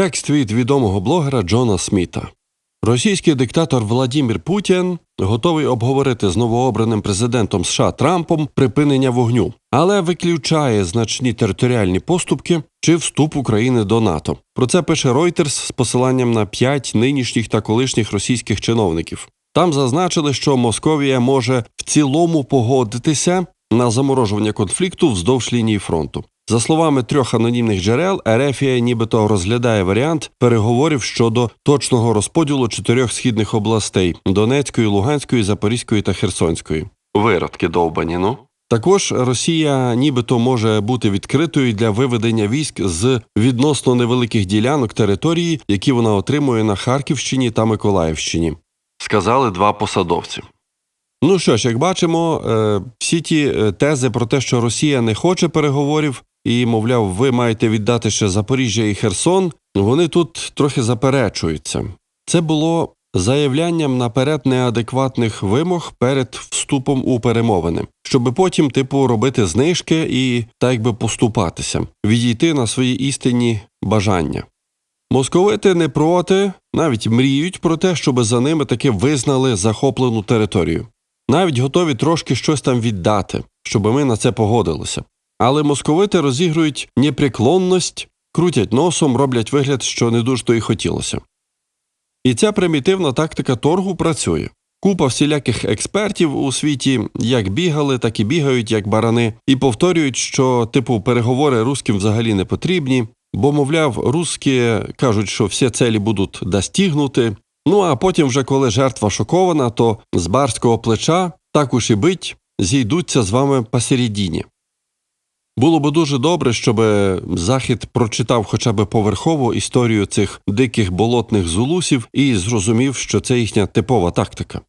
Текст від відомого блогера Джона Сміта. Російський диктатор Владімір Путін готовий обговорити з новообраним президентом США Трампом припинення вогню, але виключає значні територіальні поступки чи вступ України до НАТО. Про це пише Reuters з посиланням на п'ять нинішніх та колишніх російських чиновників. Там зазначили, що Московія може в цілому погодитися на заморожування конфлікту вздовж лінії фронту. За словами трьох анонімних джерел, Ерефія нібито розглядає варіант переговорів щодо точного розподілу чотирьох східних областей Донецької, Луганської, Запорізької та Херсонської. Виродки довбані, ну. Також Росія нібито може бути відкритою для виведення військ з відносно невеликих ділянок території, які вона отримує на Харківщині та Миколаївщині. Сказали два посадовці. Ну що ж, як бачимо, е, всі ті е, тези про те, що Росія не хоче переговорів, і, мовляв, ви маєте віддати ще Запоріжжя і Херсон, вони тут трохи заперечуються. Це було заявлянням наперед неадекватних вимог перед вступом у перемовини, щоб потім, типу, робити знижки і так якби поступатися, відійти на свої істинні бажання. Московити не проти, навіть мріють про те, щоб за ними таки визнали захоплену територію. Навіть готові трошки щось там віддати, щоб ми на це погодилися. Але московити розігрують непреклонність, крутять носом, роблять вигляд, що не дуже то й хотілося. І ця примітивна тактика торгу працює. Купа всіляких експертів у світі як бігали, так і бігають, як барани, і повторюють, що типу переговори русським взагалі не потрібні, бо, мовляв, русські кажуть, що всі цілі будуть достигнути. Ну а потім, вже коли жертва шокована, то з барського плеча так уж і бить, зійдуться з вами посередині. Було би дуже добре, щоб Захід прочитав хоча б поверхову історію цих диких болотних зулусів і зрозумів, що це їхня типова тактика.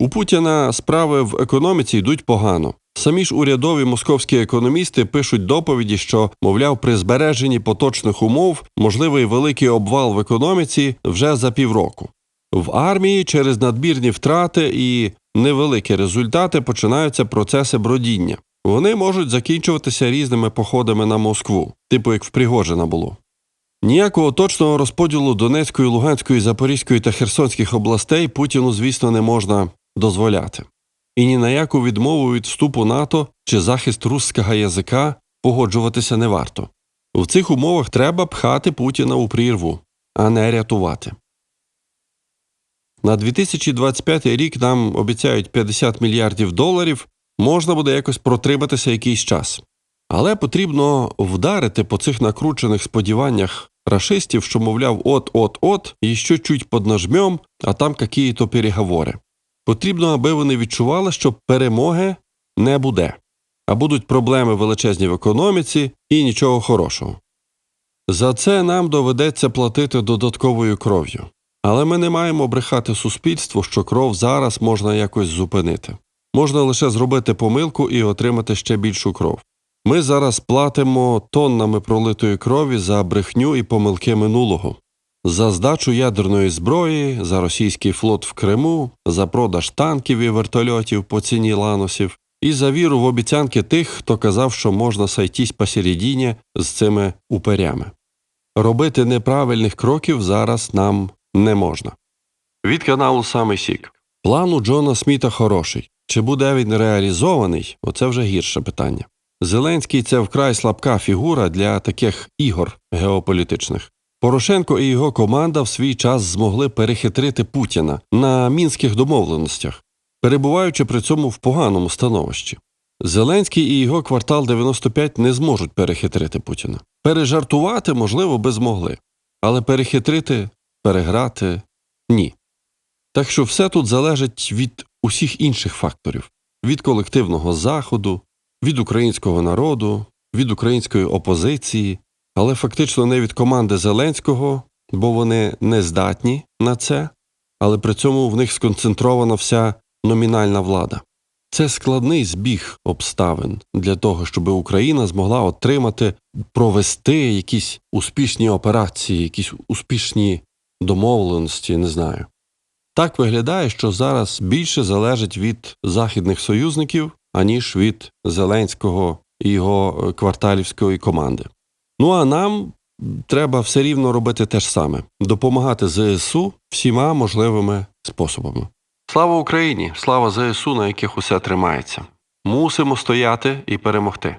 У Путіна справи в економіці йдуть погано. Самі ж урядові московські економісти пишуть доповіді, що, мовляв, при збереженні поточних умов можливий великий обвал в економіці вже за півроку. В армії через надмірні втрати і невеликі результати починаються процеси бродіння. Вони можуть закінчуватися різними походами на Москву, типу як в Пригожина було. Ніякого точного розподілу Донецької, Луганської, Запорізької та Херсонських областей Путіну, звісно, не можна дозволяти. І ні на яку відмову від вступу НАТО чи захист русского язика погоджуватися не варто. В цих умовах треба пхати Путіна у прірву, а не рятувати. На 2025 рік нам обіцяють 50 мільярдів доларів, можна буде якось протриматися якийсь час. Але потрібно вдарити по цих накручених сподіваннях рашистів, що, мовляв, от-от-от, і що чуть поднажмем, а там які-то переговори. Потрібно, аби вони відчували, що перемоги не буде, а будуть проблеми величезні в економіці і нічого хорошого. За це нам доведеться платити додатковою кров'ю. Але ми не маємо брехати суспільству, що кров зараз можна якось зупинити. Можна лише зробити помилку і отримати ще більшу кров. Ми зараз платимо тоннами пролитої крові за брехню і помилки минулого, за здачу ядерної зброї, за російський флот в Криму, за продаж танків і вертольотів по ціні ланосів, і за віру в обіцянки тих, хто казав, що можна сайтись посередині з цими уперями. Робити неправильних кроків зараз нам не можна. Від каналу Саме Сік. План у Джона Сміта хороший. Чи буде він реалізований? Оце вже гірше питання. Зеленський це вкрай слабка фігура для таких ігор геополітичних. Порошенко і його команда в свій час змогли перехитрити Путіна на мінських домовленостях, перебуваючи при цьому в поганому становищі. Зеленський і його квартал 95 не зможуть перехитрити Путіна. Пережартувати, можливо, би змогли, але перехитрити, переграти ні. Так що все тут залежить від усіх інших факторів від колективного заходу, від українського народу, від української опозиції, але фактично не від команди Зеленського, бо вони не здатні на це, але при цьому в них сконцентрована вся номінальна влада. Це складний збіг обставин для того, щоб Україна змогла отримати, провести якісь успішні операції, якісь успішні домовленості, не знаю. Так виглядає, що зараз більше залежить від західних союзників, аніж від Зеленського і його кварталівської команди. Ну а нам треба все рівно робити те ж саме допомагати ЗСУ всіма можливими способами. Слава Україні! Слава ЗСУ, на яких усе тримається. Мусимо стояти і перемогти.